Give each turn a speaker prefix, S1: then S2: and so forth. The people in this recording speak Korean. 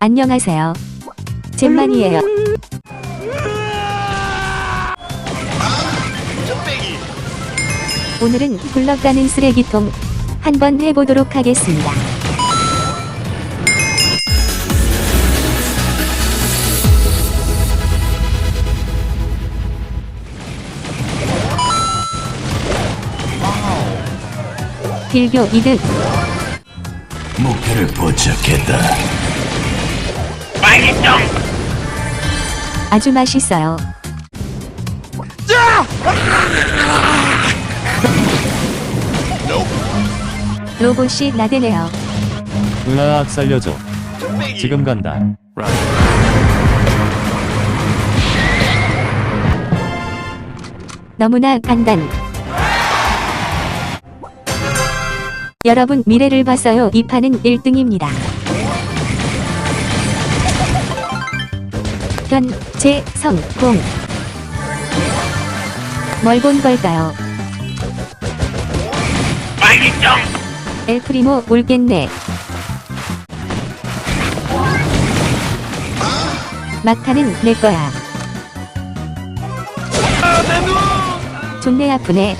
S1: 안녕하세요. 잼만이에요. 오늘은 굴러가는 쓰레기통 한번 해보도록 하겠습니다. 필교 2등
S2: 목표를 포착했다.
S3: 좀
S1: 아주 맛있어요. 로봇이 나대네요.
S4: 으악 살려줘 지금 간다
S1: 너무나 간단. 여러분 미래를 봤어요. 이 판은 1등입니다. 현, 재, 성, 공. 뭘 본 걸까요?
S3: 좀
S1: 엘프리모 울겠네. 막타는 내 거야. 존내 아프네.